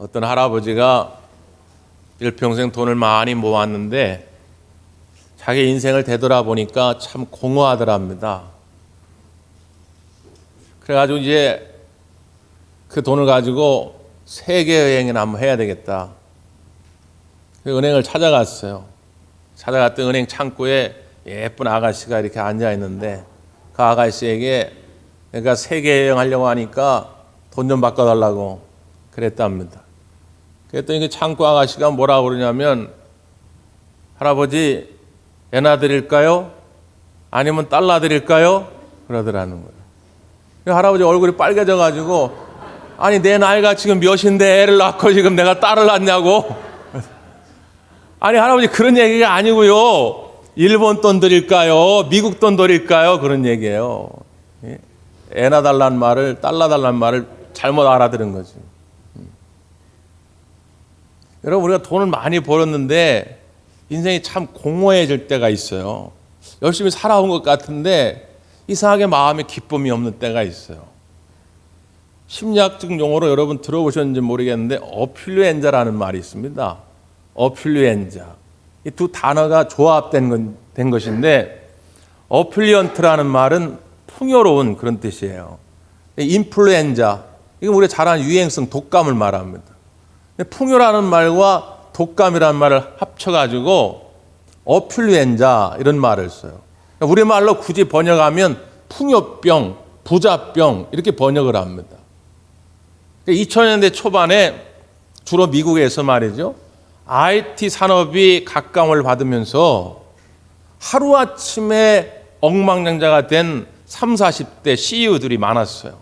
어떤 할아버지가 일평생 돈을 많이 모았는데 자기 인생을 되돌아보니까 참 공허하더랍니다. 그래가지고 이제 그 돈을 가지고 세계 여행을 한번 해야 되겠다. 그 은행을 찾아갔어요. 찾아갔더니 은행 창구에 예쁜 아가씨가 이렇게 앉아 있는데 그 아가씨에게 내가 세계 여행 하려고 하니까 돈 좀 바꿔달라고 그랬답니다. 그랬더니 그 창구 아가씨가 뭐라고 그러냐면 할아버지 애나 드릴까요? 아니면 달러 드릴까요? 그러더라는 거예요. 그 할아버지 얼굴이 빨개져 가지고 아니 내 나이가 지금 몇인데 애를 낳고 지금 내가 딸을 낳냐고 아니 할아버지 그런 얘기가 아니고요 일본 돈 드릴까요 미국 돈 드릴까요 그런 얘기예요 예? 애나 달란 말을 달라 달란 말을 잘못 알아들은 거지 음. 여러분 우리가 돈을 많이 벌었는데 인생이 참 공허해질 때가 있어요 열심히 살아온 것 같은데 이상하게 마음에 기쁨이 없는 때가 있어요. 심리학적 용어로 여러분 들어보셨는지 모르겠는데 어플루엔자라는 말이 있습니다. 어플루엔자. 이 두 단어가 조합된 건, 된 것인데 어플리언트라는 말은 풍요로운 그런 뜻이에요. 인플루엔자. 이건 우리가 잘 아는 유행성 독감을 말합니다. 풍요라는 말과 독감이라는 말을 합쳐가지고 어플루엔자 이런 말을 써요. 우리말로 굳이 번역하면 풍요병, 부자병 이렇게 번역을 합니다. 2000년대 초반에 주로 미국에서 말이죠. IT 산업이 각광을 받으면서 하루아침에 엉망장자가 된 3, 40대 CEO들이 많았어요.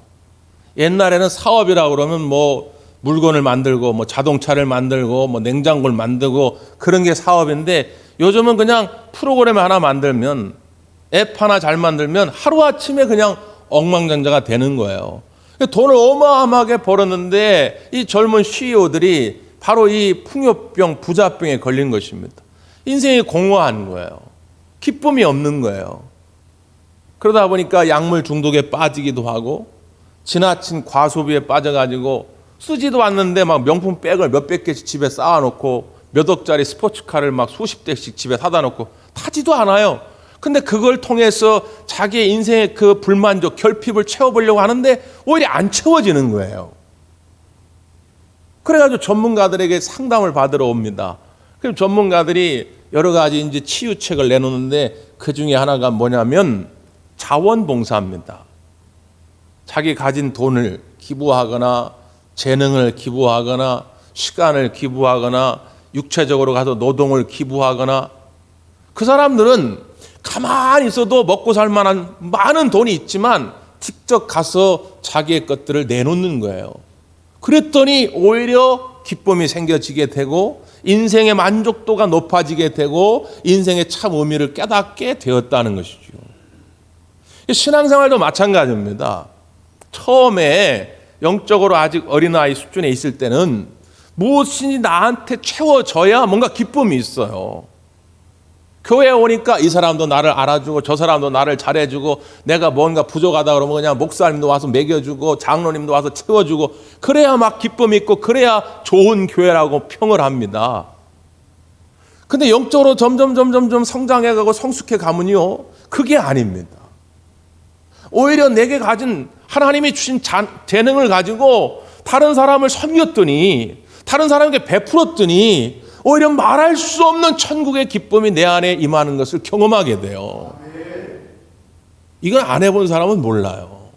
옛날에는 사업이라고 그러면 뭐 물건을 만들고 뭐 자동차를 만들고 뭐 냉장고를 만들고 그런 게 사업인데 요즘은 그냥 프로그램 하나 만들면 앱 하나 잘 만들면 하루아침에 그냥 엉망장자가 되는 거예요. 돈을 어마어마하게 벌었는데 이 젊은 CEO들이 바로 이 풍요병, 부자병에 걸린 것입니다. 인생이 공허한 거예요. 기쁨이 없는 거예요. 그러다 보니까 약물 중독에 빠지기도 하고 지나친 과소비에 빠져가지고 쓰지도 않는데 막 명품 백을 몇백 개씩 집에 쌓아놓고 몇 억짜리 스포츠카를 막 수십 대씩 집에 사다 놓고 타지도 않아요. 근데 그걸 통해서 자기의 인생의 그 불만족, 결핍을 채워보려고 하는데 오히려 안 채워지는 거예요. 그래가지고 전문가들에게 상담을 받으러 옵니다. 그럼 전문가들이 여러 가지 이제 치유책을 내놓는데 그 중에 하나가 뭐냐면 자원봉사입니다. 자기 가진 돈을 기부하거나 재능을 기부하거나 시간을 기부하거나 육체적으로 가서 노동을 기부하거나 그 사람들은 가만히 있어도 먹고 살 만한 많은 돈이 있지만 직접 가서 자기의 것들을 내놓는 거예요. 그랬더니 오히려 기쁨이 생겨지게 되고 인생의 만족도가 높아지게 되고 인생의 참 의미를 깨닫게 되었다는 것이죠. 신앙생활도 마찬가지입니다. 처음에 영적으로 아직 어린아이 수준에 있을 때는 무엇이 나한테 채워져야 뭔가 기쁨이 있어요. 교회에 오니까 이 사람도 나를 알아주고 저 사람도 나를 잘해주고 내가 뭔가 부족하다 그러면 그냥 목사님도 와서 먹여주고 장로님도 와서 채워주고 그래야 막 기쁨이 있고 그래야 좋은 교회라고 평을 합니다. 근데 영적으로 점점 점점 점 성장해가고 성숙해 가면요 그게 아닙니다. 오히려 내게 가진 하나님이 주신 재능을 가지고 다른 사람을 섬겼더니 다른 사람에게 베풀었더니 오히려 말할 수 없는 천국의 기쁨이 내 안에 임하는 것을 경험하게 돼요. 이걸 안 해본 사람은 몰라요.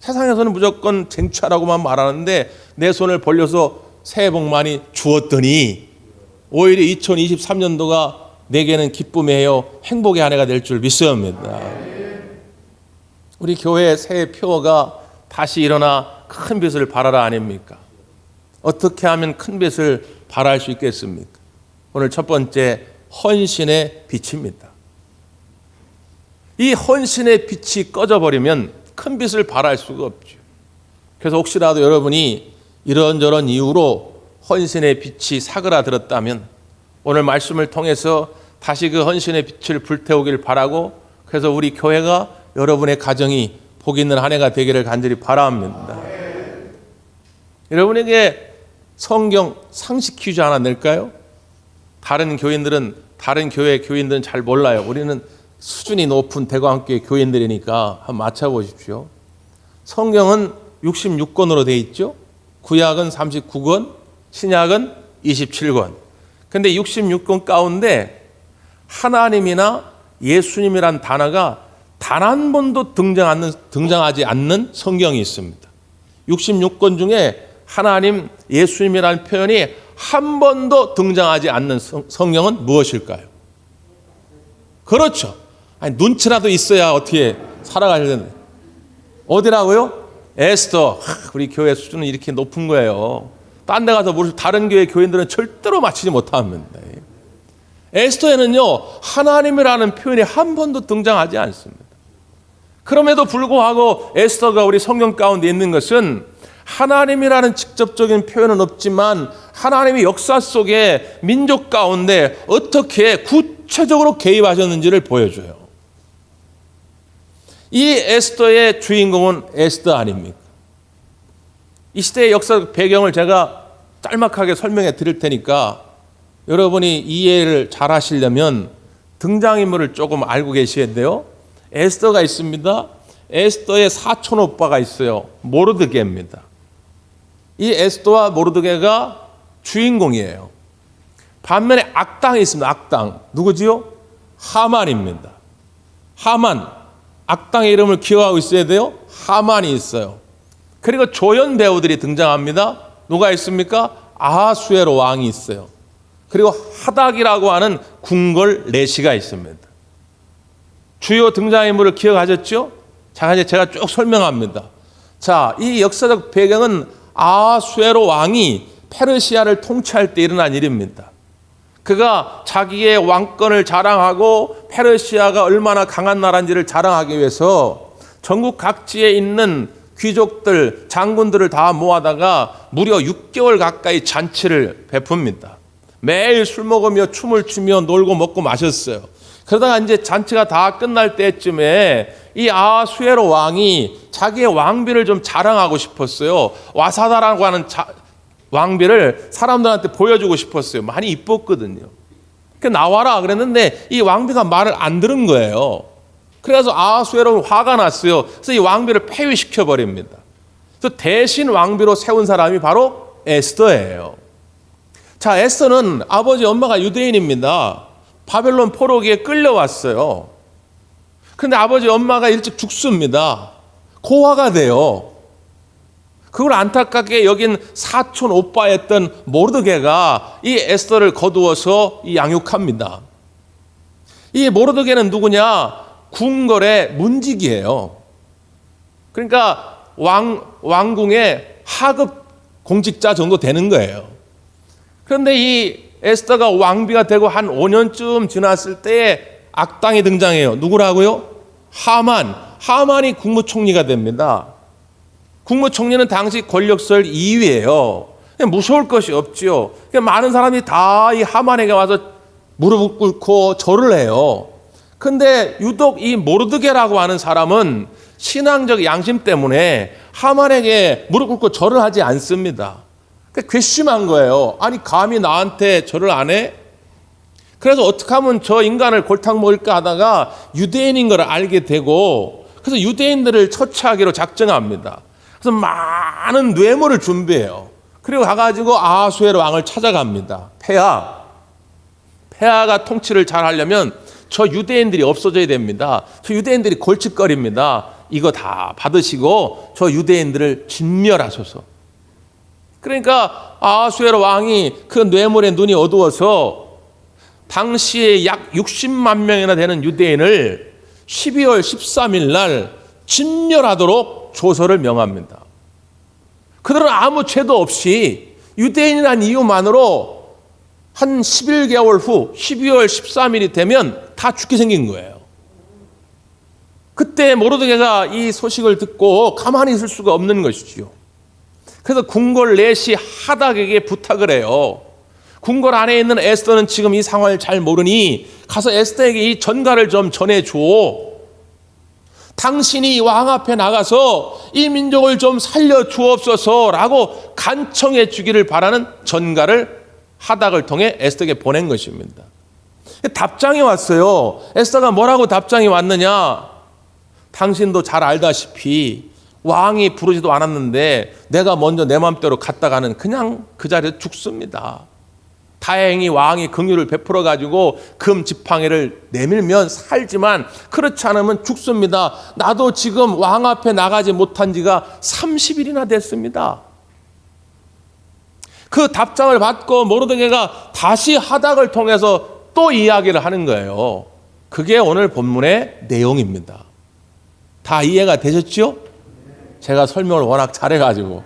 세상에서는 무조건 쟁취하라고만 말하는데 내 손을 벌려서 새해 복 많이 주었더니 오히려 2023년도가 내게는 기쁨의 해요 행복의 한 해가 될 줄 믿습니다. 우리 교회 새해 표어가 다시 일어나 큰 빛을 발하라 아닙니까? 어떻게 하면 큰 빛을 발할 수 있겠습니까? 오늘 첫 번째 헌신의 빛입니다. 이 헌신의 빛이 꺼져버리면 큰 빛을 발할 수가 없죠. 그래서 혹시라도 여러분이 이런저런 이유로 헌신의 빛이 사그라들었다면 오늘 말씀을 통해서 다시 그 헌신의 빛을 불태우길 바라고 그래서 우리 교회가 여러분의 가정이 복 있는 한 해가 되기를 간절히 바랍니다. 여러분에게 성경 상식 퀴즈 하나 낼까요? 다른 교인들은 다른 교회 교인들은 잘 몰라요. 우리는 수준이 높은 대광교회 교인들이니까 한번 맞춰보십시오. 성경은 66권으로 돼 있죠. 구약은 39권, 신약은 27권. 근데 66권 가운데 하나님이나 예수님이란 단어가 단 한 번도 등장 않는, 등장하지 않는 성경이 있습니다. 66권 중에 하나님, 예수님이라는 표현이 한 번도 등장하지 않는 성, 성경은 무엇일까요? 그렇죠. 아니, 눈치라도 있어야 어떻게 살아가려는 어디라고요? 에스더. 하, 우리 교회 수준은 이렇게 높은 거예요. 딴 데 가서 무슨 다른 교회 교인들은 절대로 맞히지 못합니다. 에스더에는요, 하나님이라는 표현이 한 번도 등장하지 않습니다. 그럼에도 불구하고 에스더가 우리 성경 가운데 있는 것은 하나님이라는 직접적인 표현은 없지만 하나님의 역사 속에 민족 가운데 어떻게 구체적으로 개입하셨는지를 보여줘요. 이 에스더의 주인공은 에스더 아닙니까? 이 시대의 역사 배경을 제가 짤막하게 설명해 드릴 테니까 여러분이 이해를 잘 하시려면 등장인물을 조금 알고 계셔야 돼요. 에스더가 있습니다. 에스더의 사촌 오빠가 있어요. 모르드게입니다. 이 에스더와 모르드게가 주인공이에요. 반면에 악당이 있습니다. 악당. 누구지요? 하만입니다. 하만. 악당의 이름을 기억하고 있어야 돼요. 하만이 있어요. 그리고 조연 배우들이 등장합니다. 누가 있습니까? 아하수에로 왕이 있어요. 그리고 하닥이라고 하는 궁궐 레시가 있습니다. 주요 등장인물을 기억하셨죠? 자, 이제 제가 쭉 설명합니다. 자, 이 역사적 배경은 아수에로 왕이 페르시아를 통치할 때 일어난 일입니다. 그가 자기의 왕권을 자랑하고 페르시아가 얼마나 강한 나라인지를 자랑하기 위해서 전국 각지에 있는 귀족들, 장군들을 다 모아다가 무려 6개월 가까이 잔치를 베풉니다. 매일 술 먹으며 춤을 추며 놀고 먹고 마셨어요. 그러다가 이제 잔치가 다 끝날 때쯤에 이 아수에로 왕이 자기의 왕비를 좀 자랑하고 싶었어요. 와사다라고 하는 자, 왕비를 사람들한테 보여주고 싶었어요. 많이 이뻤거든요. 그 나와라 그랬는데 이 왕비가 말을 안 들은 거예요. 그래서 아수에로 화가 났어요. 그래서 이 왕비를 폐위시켜 버립니다. 그래서 대신 왕비로 세운 사람이 바로 에스더예요. 자, 에스더는 아버지 엄마가 유대인입니다. 바벨론 포로기에 끌려왔어요. 그런데 아버지 엄마가 일찍 죽습니다. 고아가 돼요. 그걸 안타깝게 여긴 사촌 오빠였던 모르드게가 이 에스더를 거두어서 이 양육합니다. 이 모르드게는 누구냐? 궁궐의 문직이에요. 그러니까 왕, 왕궁의 하급 공직자 정도 되는 거예요. 그런데 이 에스더가 왕비가 되고 한 5년쯤 지났을 때 악당이 등장해요. 누구라고요? 하만. 하만이 국무총리가 됩니다. 국무총리는 당시 권력설 2위예요. 무서울 것이 없지요. 많은 사람이 다 이 하만에게 와서 무릎을 꿇고 절을 해요. 근데 유독 이 모르드게라고 하는 사람은 신앙적 양심 때문에 하만에게 무릎 꿇고 절을 하지 않습니다. 괘씸한 거예요. 아니 감히 나한테 절을 안 해? 그래서 어떻게 하면 저 인간을 골탕 먹을까 하다가 유대인인 걸 알게 되고 그래서 유대인들을 처치하기로 작정합니다. 그래서 많은 뇌물을 준비해요. 그리고 가가지고 아수에르 왕을 찾아갑니다. 폐하. 폐하가 통치를 잘 하려면 저 유대인들이 없어져야 됩니다. 저 유대인들이 골칫거립니다. 이거 다 받으시고 저 유대인들을 진멸하소서. 그러니까 아수에르 왕이 그 뇌물에 눈이 어두워서 당시에 약 60만 명이나 되는 유대인을 12월 13일 날 진멸하도록 조서를 명합니다. 그들은 아무 죄도 없이 유대인이라는 이유만으로 한 11개월 후 12월 13일이 되면 다 죽게 생긴 거예요. 그때 모르드게가 이 소식을 듣고 가만히 있을 수가 없는 것이지요. 그래서 궁궐 내시 하닥에게 부탁을 해요. 궁궐 안에 있는 에스더는 지금 이 상황을 잘 모르니 가서 에스더에게 이 전가를 좀 전해줘. 당신이 왕 앞에 나가서 이 민족을 좀 살려 주옵소서라고 간청해 주기를 바라는 전가를 하닥을 통해 에스더에게 보낸 것입니다. 답장이 왔어요. 에스더가 뭐라고 답장이 왔느냐? 당신도 잘 알다시피 왕이 부르지도 않았는데 내가 먼저 내 마음대로 갔다가는 그냥 그 자리에 죽습니다. 다행히 왕이 긍휼을 베풀어 가지고 금 지팡이를 내밀면 살지만 그렇지 않으면 죽습니다. 나도 지금 왕 앞에 나가지 못한 지가 30일이나 됐습니다. 그 답장을 받고 모르드게가 다시 하닥을 통해서 또 이야기를 하는 거예요. 그게 오늘 본문의 내용입니다. 다 이해가 되셨죠? 제가 설명을 워낙 잘해가지고.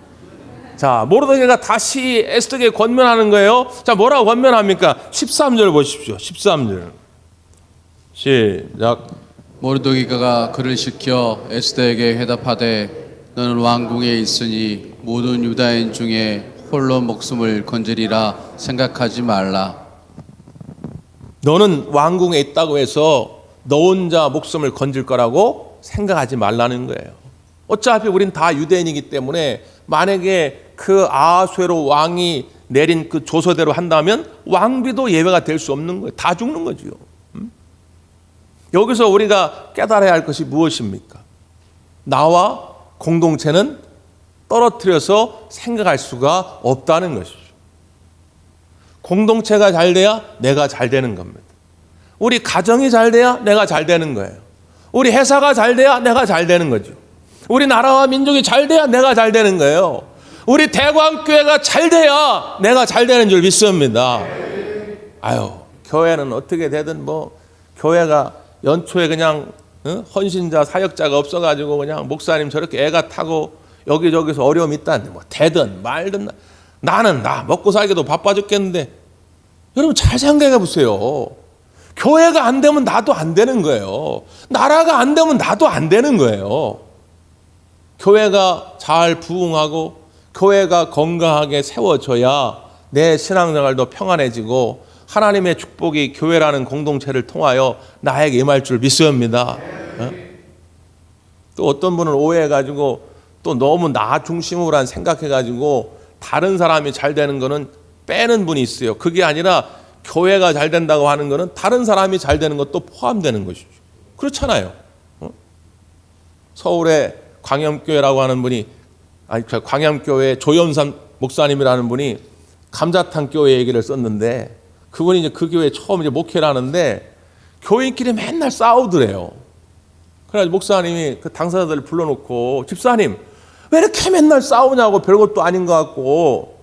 자, 모르드게가 다시 에스더에게 권면하는 거예요. 자, 뭐라고 권면합니까? 13절 보십시오. 13절. 시작. 모르도기가가 그를 시켜 에스더에게 회답하되 너는 왕궁에 있으니 모든 유다인 중에 홀로 목숨을 건지리라 생각하지 말라. 너는 왕궁에 있다고 해서 너 혼자 목숨을 건질 거라고 생각하지 말라는 거예요. 어차피 우린 다 유대인이기 때문에 만약에 그 아수에로 왕이 내린 그 조서대로 한다면 왕비도 예외가 될 수 없는 거예요. 다 죽는 거지요. 음? 여기서 우리가 깨달아야 할 것이 무엇입니까? 나와 공동체는 떨어뜨려서 생각할 수가 없다는 것이죠. 공동체가 잘 돼야 내가 잘 되는 겁니다. 우리 가정이 잘 돼야 내가 잘 되는 거예요. 우리 회사가 잘 돼야 내가 잘 되는 거죠. 우리 나라와 민족이 잘 돼야 내가 잘 되는 거예요. 우리 대광교회가 잘 돼야 내가 잘 되는 줄 믿습니다. 아유, 교회는 어떻게 되든 뭐 교회가 연초에 그냥 어? 헌신자 사역자가 없어가지고 그냥 목사님 저렇게 애가 타고 여기저기서 어려움 있다는데 뭐 되든 말든 나는 나 먹고 살기도 바빠 죽겠는데 여러분 잘 생각해 보세요. 교회가 안 되면 나도 안 되는 거예요. 나라가 안 되면 나도 안 되는 거예요. 교회가 잘 부흥하고 교회가 건강하게 세워져야 내 신앙생활도 평안해지고 하나님의 축복이 교회라는 공동체를 통하여 나에게 임할 줄 믿습니다. 어? 또 어떤 분은 오해해가지고 또 너무 나 중심으로 한 생각해가지고 다른 사람이 잘 되는 거는 빼는 분이 있어요. 그게 아니라 교회가 잘 된다고 하는 거는 다른 사람이 잘 되는 것도 포함되는 것이죠. 그렇잖아요. 어? 서울에 광염교회라고 하는 분이 아니 저 광염교회 조연산 목사님이라는 분이 감자탕 교회 얘기를 썼는데 그분이 이제 그 교회 처음 이제 목회를 하는데 교인끼리 맨날 싸우더래요. 그래서 목사님이 그 당사자들을 불러놓고 집사님 왜 이렇게 맨날 싸우냐고 별것도 아닌 것 같고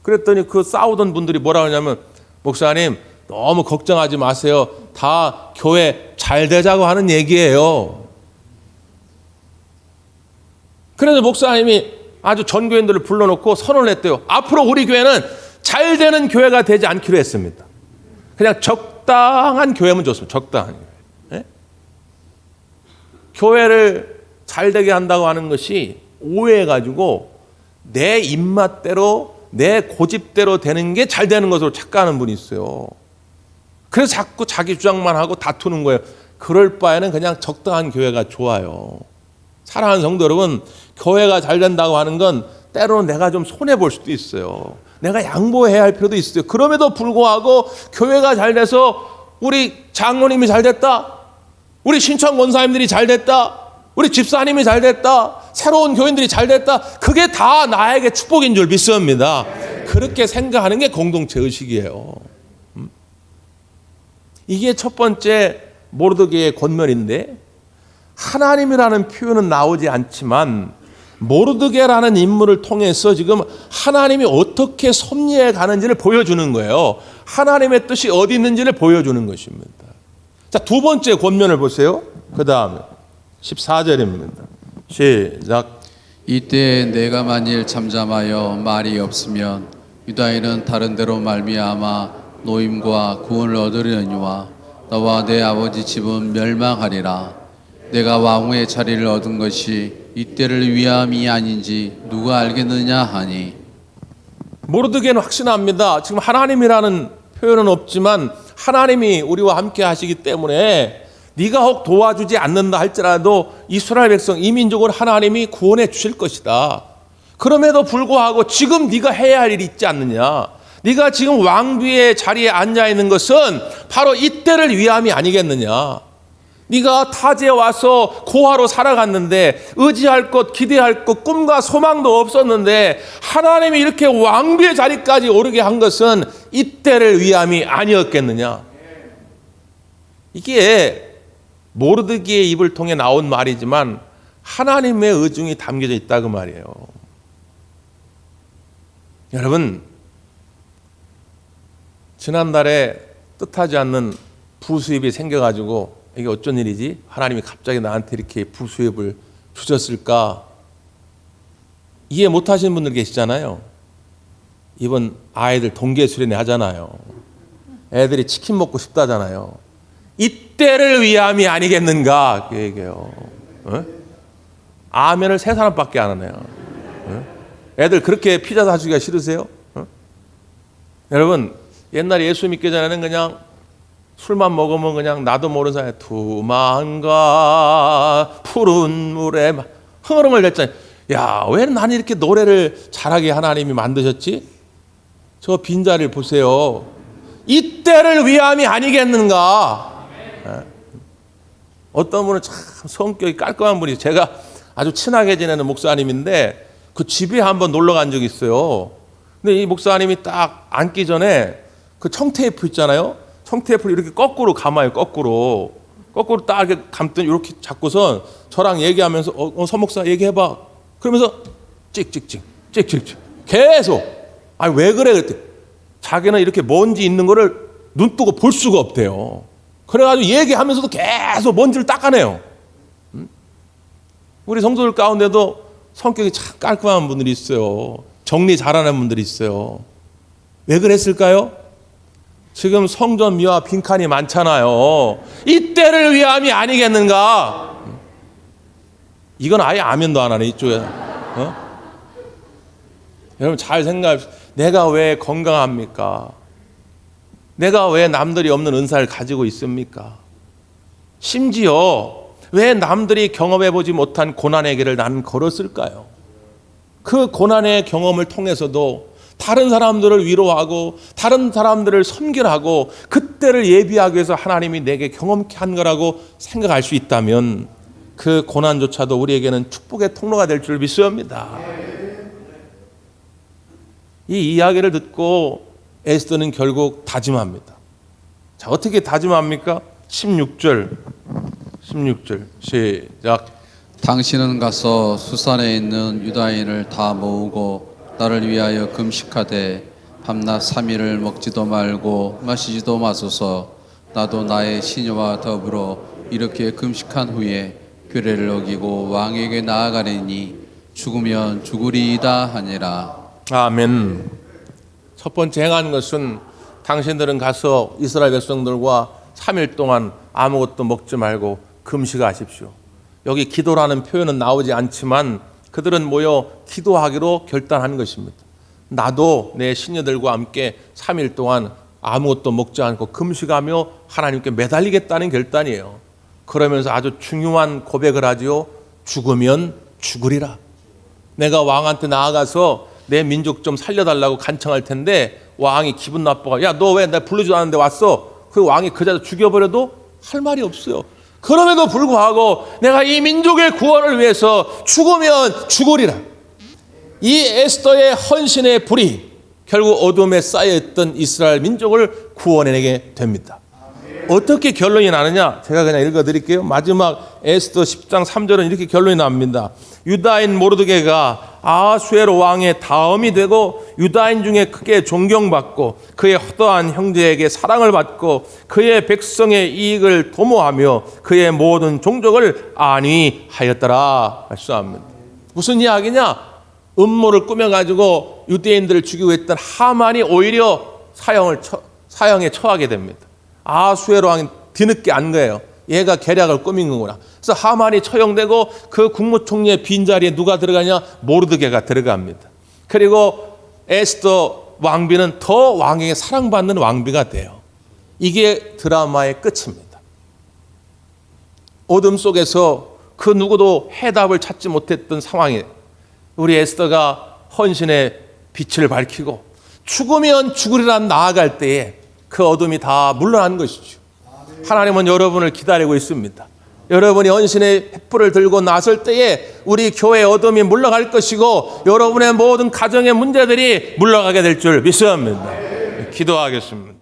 그랬더니 그 싸우던 분들이 뭐라 하냐면 목사님 너무 걱정하지 마세요. 다 교회 잘 되자고 하는 얘기예요. 그래서 목사님이 아주 전교인들을 불러놓고 선언을 했대요. 앞으로 우리 교회는 잘 되는 교회가 되지 않기로 했습니다. 그냥 적당한 교회면 좋습니다. 적당한 교회. 예? 교회를 잘 되게 한다고 하는 것이 오해해가지고 내 입맛대로 내 고집대로 되는 게 잘 되는 것으로 착각하는 분이 있어요. 그래서 자꾸 자기 주장만 하고 다투는 거예요. 그럴 바에는 그냥 적당한 교회가 좋아요. 사랑하는 성도 여러분, 교회가 잘 된다고 하는 건 때로는 내가 좀 손해 볼 수도 있어요. 내가 양보해야 할 필요도 있어요. 그럼에도 불구하고 교회가 잘 돼서 우리 장로님이 잘 됐다. 우리 신청 권사님들이 잘 됐다. 우리 집사님이 잘 됐다. 새로운 교인들이 잘 됐다. 그게 다 나에게 축복인 줄 믿습니다. 그렇게 생각하는 게 공동체 의식이에요. 음? 이게 첫 번째 모르드게의 권면인데 하나님이라는 표현은 나오지 않지만 모르드게라는 인물을 통해서 지금 하나님이 어떻게 섭리해 가는지를 보여주는 거예요. 하나님의 뜻이 어디 있는지를 보여주는 것입니다. 자, 두 번째 권면을 보세요. 그 다음에 14절입니다. 시작. 이때 내가 만일 잠잠하여 말이 없으면 유다인은 다른 데로 말미암아 노임과 구원을 얻으려니와 너와 내 아버지 집은 멸망하리라. 내가 왕후의 자리를 얻은 것이 이때를 위함이 아닌지 누가 알겠느냐 하니 모르드게는 확신합니다. 지금 하나님이라는 표현은 없지만 하나님이 우리와 함께 하시기 때문에 네가 혹 도와주지 않는다 할지라도 이스라엘 백성 이 민족을 하나님이 구원해 주실 것이다. 그럼에도 불구하고 지금 네가 해야 할 일이 있지 않느냐? 네가 지금 왕비의 자리에 앉아 있는 것은 바로 이때를 위함이 아니겠느냐? 네가 타지에 와서 고아로 살아갔는데 의지할 것, 기대할 것, 꿈과 소망도 없었는데 하나님이 이렇게 왕비의 자리까지 오르게 한 것은 이때를 위함이 아니었겠느냐? 이게 모르드기의 입을 통해 나온 말이지만 하나님의 의중이 담겨져 있다 그 말이에요. 여러분 지난달에 뜻하지 않는 부수입이 생겨가지고 이게 어쩐 일이지? 하나님이 갑자기 나한테 이렇게 부수입을 주셨을까? 이해 못 하시는 분들 계시잖아요. 이번 아이들 동계 수련회 하잖아요. 애들이 치킨 먹고 싶다잖아요. 이때를 위함이 아니겠는가 그 얘기예요. 어? 아멘을 세 사람밖에 안 하네요. 어? 애들 그렇게 피자 사주기가 싫으세요? 어? 여러분 옛날에 예수 믿기 전에는 그냥 술만 먹으면 그냥 나도 모르는 사이에 두만가 푸른 물에 막 흥얼흥얼 댔잖아요. 야, 왜 나는 이렇게 노래를 잘하게 하나님이 만드셨지? 저 빈자리를 보세요. 이때를 위함이 아니겠는가? 예. 어떤 분은 참 성격이 깔끔한 분이 제가 아주 친하게 지내는 목사님인데 그 집에 한번 놀러 간 적이 있어요. 근데 이 목사님이 딱 앉기 전에 그 청테이프 있잖아요. 청테이프를 이렇게 거꾸로 감아요. 거꾸로. 거꾸로 딱 이렇게 감든 이렇게 잡고선 저랑 얘기하면서 어, 어 서목사 얘기해봐. 그러면서 찍찍찍 찍찍찍 계속 아니 왜 그래 그랬더니 자기는 이렇게 먼지 있는 거를 눈 뜨고 볼 수가 없대요. 그래가지고 얘기하면서도 계속 먼지를 닦아내요. 음? 우리 성도들 가운데도 성격이 참 깔끔한 분들이 있어요. 정리 잘하는 분들이 있어요. 왜 그랬을까요? 지금 성전 미화 빈칸이 많잖아요. 이때를 위함이 아니겠는가? 이건 아예 아멘도 안 하네 이쪽에. 어? 여러분 잘 생각해. 내가 왜 건강합니까? 내가 왜 남들이 없는 은사를 가지고 있습니까? 심지어 왜 남들이 경험해 보지 못한 고난의 길을 나는 걸었을까요? 그 고난의 경험을 통해서도 다른 사람들을 위로하고 다른 사람들을 섬결하고 그때를 예비하기 위해서 하나님이 내게 경험케 한 거라고 생각할 수 있다면 그 고난조차도 우리에게는 축복의 통로가 될 줄 믿습니다. 이 이야기를 듣고 에스더는 결국 다짐합니다. 자, 어떻게 다짐합니까? 16절. 16절. 시작. 당신은 가서 수산에 있는 유다인을 다 모으고 나를 위하여 금식하되 밤낮 삼일을 먹지도 말고 마시지도 마소서 나도 나의 시녀와 더불어 이렇게 금식한 후에 규례를 어기고 왕에게 나아가리니 죽으면 죽으리이다 하니라 아멘. 첫 번째 행한 것은 당신들은 가서 이스라엘 백성들과 3일 동안 아무것도 먹지 말고 금식하십시오. 여기 기도라는 표현은 나오지 않지만 그들은 모여 기도하기로 결단한 것입니다. 나도 내 신녀들과 함께 3일 동안 아무것도 먹지 않고 금식하며 하나님께 매달리겠다는 결단이에요. 그러면서 아주 중요한 고백을 하지요. 죽으면 죽으리라. 내가 왕한테 나아가서 내 민족 좀 살려달라고 간청할 텐데 왕이 기분 나빠가 야 너 왜나 부르지도 않았는데 왔어? 그 왕이 그 자리에 죽여버려도 할 말이 없어요. 그럼에도 불구하고 내가 이 민족의 구원을 위해서 죽으면 죽으리라. 이 에스더의 헌신의 불이 결국 어둠에 쌓여있던 이스라엘 민족을 구원해내게 됩니다. 어떻게 결론이 나느냐? 제가 그냥 읽어드릴게요. 마지막 에스더 10장 3절은 이렇게 결론이 납니다. 유다인 모르드게가 아수에로 왕의 다음이 되고 유다인 중에 크게 존경받고 그의 허다한 형제에게 사랑을 받고 그의 백성의 이익을 도모하며 그의 모든 종족을 안위하였더라 말씀합니다. 무슨 이야기냐? 음모를 꾸며가지고 유대인들을 죽이고 했던 하만이 오히려 사형을 처, 사형에 처하게 됩니다. 아수에로 왕이 뒤늦게 안 거예요. 얘가 계략을 꾸민 거구나. 그래서 하만이 처형되고 그 국무총리의 빈자리에 누가 들어가냐? 모르드게가 들어갑니다. 그리고 에스더 왕비는 더 왕에게 사랑받는 왕비가 돼요. 이게 드라마의 끝입니다. 어둠 속에서 그 누구도 해답을 찾지 못했던 상황에 우리 에스더가 헌신의 빛을 밝히고 죽으면 죽으리라 나아갈 때에 그 어둠이 다 물러난 것이죠. 하나님은 여러분을 기다리고 있습니다. 여러분이 헌신의 횃불을 들고 나설 때에 우리 교회 어둠이 물러갈 것이고 여러분의 모든 가정의 문제들이 물러가게 될 줄 믿습니다. 기도하겠습니다.